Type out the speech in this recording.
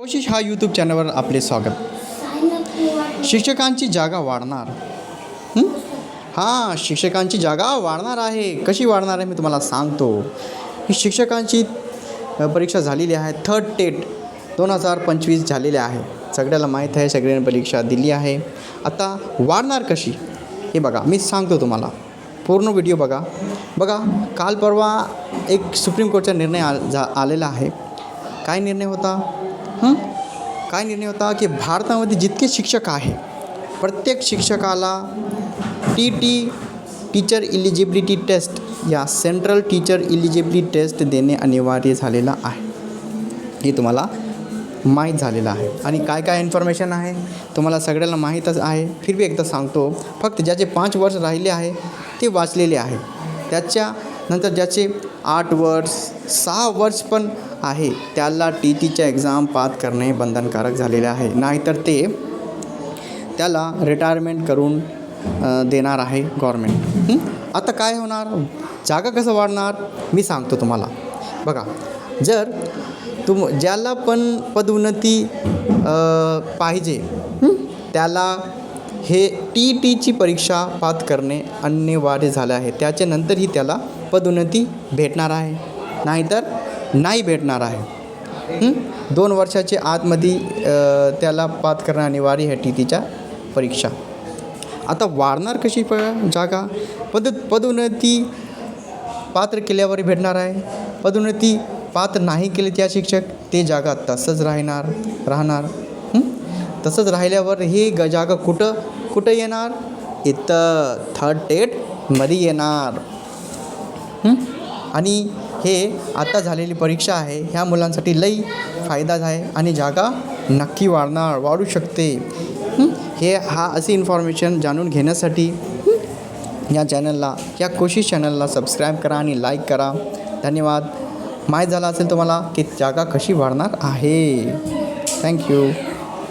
कोशिश हा यूट्यूब चॅनलवर आपले स्वागत. शिक्षकांची जागा वाढणार. हां? शिक्षकांची जागा वाढणार आहे. कशी वाढणार आहे मी तुम्हाला सांगतो. ही शिक्षकांची परीक्षा झालेली आहे. थर्ड टेट दोन हजार पंचवीस झालेली आहे. सगळ्याला माहीत आहे सगळ्यांनी परीक्षा दिली आहे. आता वाढणार कशी? हे बघा मी सांगतो तुम्हाला. पूर्ण व्हिडिओ बघा. बघा काल परवा एक सुप्रीम कोर्टचा निर्णय आ झा आलेला आहे. काय निर्णय होता? हं? काय निर्णय होता की भारतामध्ये जितके शिक्षक आहे प्रत्येक शिक्षकाला T T teacher eligibility test या सेंट्रल टीचर इलिजिबिलिटी टेस्ट देणे अनिवार्य झालेलं आहे. हे तुम्हाला माहीत झालेलं आहे. आणि काय काय इन्फॉर्मेशन आहे तुम्हाला सगळ्यांना माहीतच आहे. फिर बी एकदा सांगतो फक्त ज्याचे पाच वर्ष राहिले आहे ते वाचलेले आहे. त्याच्या नंतर ज्याचे आठ वर्ष सहा वर्ष पण आहे. त्याला टी टीच्या एक्झाम पास करणे बंधनकारक झालेले आहे. नाहीतर ते त्याला रिटायरमेंट करून देणार आहे गव्हर्मेंट आता काय होणार? जागा कसं वाढणार? मी सांगतो तुम्हाला. बघा जर तुम ज्याला पण पदोन्नती पाहिजे त्याला हे टी टीची परीक्षा पास करणे अनिवार्य झालं आहे. त्याच्यानंतरही त्याला पदोन्नती भेटणार आहे. नाहीतर नाही भेटणार आहे. दोन वर्षाच्या आतमध्ये त्याला पात करणं अनिवार्य आहे टी तिच्या परीक्षा. आता वाढणार कशी प जागा? पद पदोन्नती पात्र केल्यावर भेटणार आहे. पदोन्नती पात्र नाही केले त्या शिक्षक ते जागा तसंच राहणार राहणार. तसंच राहिल्यावर हे ग जागा कुठं कुठं येणार? इथं थर्ड टेटमध्ये येणार. आणि हे आता झालेली परीक्षा आहे. ह्या मुलांसाठी लई फायदा आहे आणि जागा नक्की वाढणार वाढू शकते. हे? हा अशी इन्फॉर्मेशन जाणून घेण्यासाठी या चॅनलला या कोशिश चॅनलला सबस्क्राईब करा आणि लाईक करा. धन्यवाद. माहीत झालं असेल तुम्हाला की जागा कशी वाढणार आहे. थँक्यू